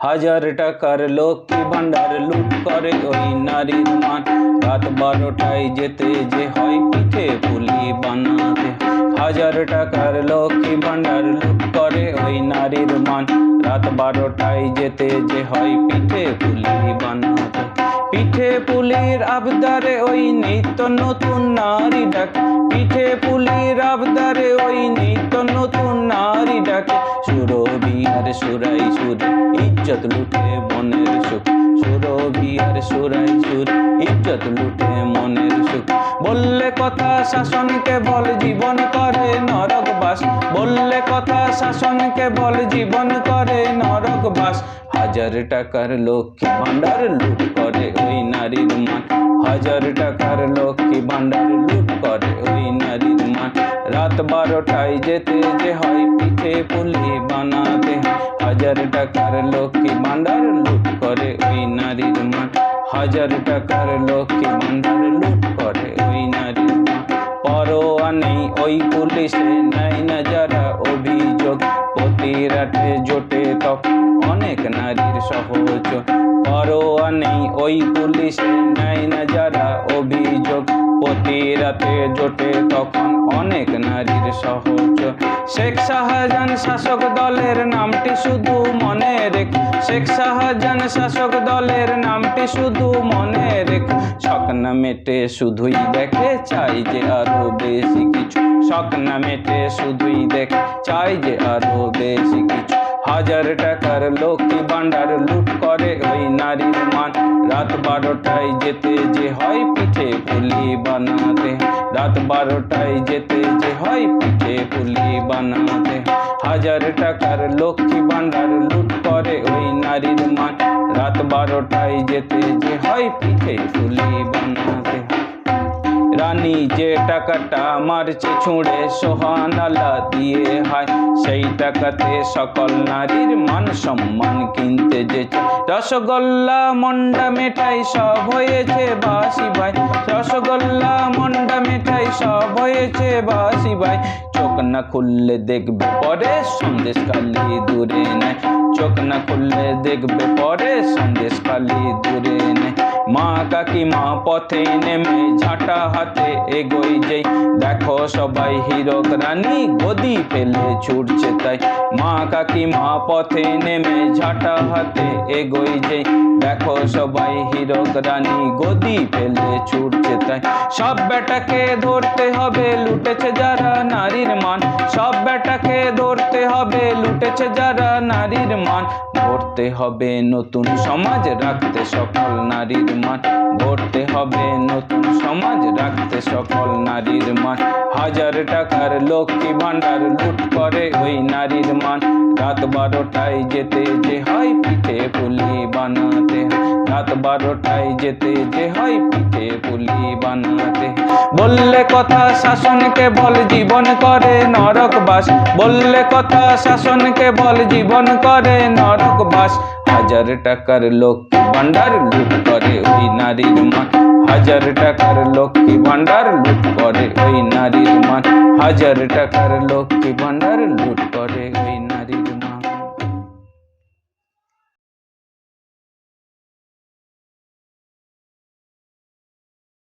হাজার টাকার লক্ষ্মী ভান্ডার লুট করে ওই নারীর মান। রাত বারোটায় যেতে যে হয় পিঠে পুলি বানাতে। হাজার টাকার লক্ষ্মী ভান্ডার লুট করে ওই নারীর মান। রাত বারোটায় যেতে যে হয় পিঠে পুলি বানাতে। পিঠে পুলির আবদারে ওই নিত্য নতুন নারী ডাক। পিঠে পুলির আবদারে ওই নিত্য নতুন নারী ডাকে। সুরভি আর সুরাই সুর, ইজ্জত লুটে মনের সুখ। সুরভি আর সুরাই সুর, ইজ্জত লুটে মনের সুখ। বললে কথা শাসনকে বল, জীবন করে নরক বাস বললে কথা শাসনকে বল, জীবন করে নরক বাস হাজার টাকার লক্ষ্মী ভান্ডার লুট করে ওই নারীর মান হাজার টাকার লক্ষ্মী ভান্ডার লুট করে ওই নারীর মান রাত বারোটায় যেতে যে হয় পিঠে পুলি বানাতে। হাজার টাকার লক্ষ্মী ভান্ডার লুট করে ওই নারীর মান হাজার টাকার লক্ষ্মী ভান্ডার লুট করে ওই নারীর মান পরোয়া নেই, ওই পুলিশে নাই না যারা অভিযোগ। প্রতি রাতে জোটে তখন অনেক নারীর সহজ। পরোয়া নেই, ওই পুলিশে নাই না যারা অভিযোগ। প্রতি রাতে জোটে তখন অনেক নারীর সহজ। শেখ শাহজাহান শাসক দলের নামটি শুধু মনে রেখ। শেখ শাহজাহান শাসক দলের নামটি শুধু মনে রেখ। শখ মেটে শুধুই দেখে, চাই যে আরও বেশি কিছু। শখ মেটে শুধুই দেখে, চাই যে আরও বেশি কিছু। হাজার টাকার লক্ষ্মী ভান্ডার লুট করে ওই নারীর মান। রাত বারোটায় যেতে যে হয় পিঠে পুলি বানাতে। রাত বারোটায় যেতে যে হয় পিঠে পুলি বানাতে। হাজার টাকার লক্ষ্মী ভান্ডার লুট করে ওই নারীর মান। রাত বারোটায় যেতে যে হয় পিঠে পুলি বানাতে। রানী যে টাকাটা মারছে ছুঁড়ে সোহানালা দিয়ে হয়, সেই টাকাতে সকল নারীর মান সম্মান কিনতে যেছে। রসগোল্লা মন্ডা মেঠাই সব হয়েছে বাসি ভাই। রসগোল্লা মন্ডা মেঠাই সব হয়েছে বাসি ভাই। চোখ না খুললে দেখবে পরে সন্দেশ কালি দূরে নেয় চোখ না খুললে দেখবে পরে সন্দেশ কালি দূরে মা কাকিমা পথে নেমে ঝাঁটা হাতে এগোই যেই। দেখো সবাই হিরক রানী, গদি ফেলে ছুটছে তাই। মা কাকিমা পথে নেমে ঝাঁটা হাতে এগোই যেই। দেখো সবাই হিরক রানী, গদি ফেলে ছুটছে তাই। সব বেটাকে ধরতে হবে, লুটেছে যারা নারীর মান। সব বেটাকে ধরতে হবে, লুটেছে যারা নারীর মান। গড়তে হবে, নতুন সমাজ রাখতে সকল নারীর মান গড়তে হবে, নতুন সমাজ রাখতে সকল নারীর মান হাজার টাকার লক্ষ্মী ভাণ্ডার লুট করে ওই নারীর মান। রাত বারোটায় যেতে যে হয় পিঠে পুলি বানাতে রাত বারোটায় যেতে যে হয় পিঠে পুলি বানাতে। বললে কথা শাসনকে বল, জীবন করে নরক বাস। বললে কথা শাসনকে বল, জীবন করে নরক বাস। হাজার টাকার লক্ষ্মী ভান্ডার লুট করে ওই নারীর মান হাজার টাকার লক্ষ্মী ভান্ডার লুট করে ওই নারীর মান হাজার টাকার লক্ষ্মী ভান্ডার লুট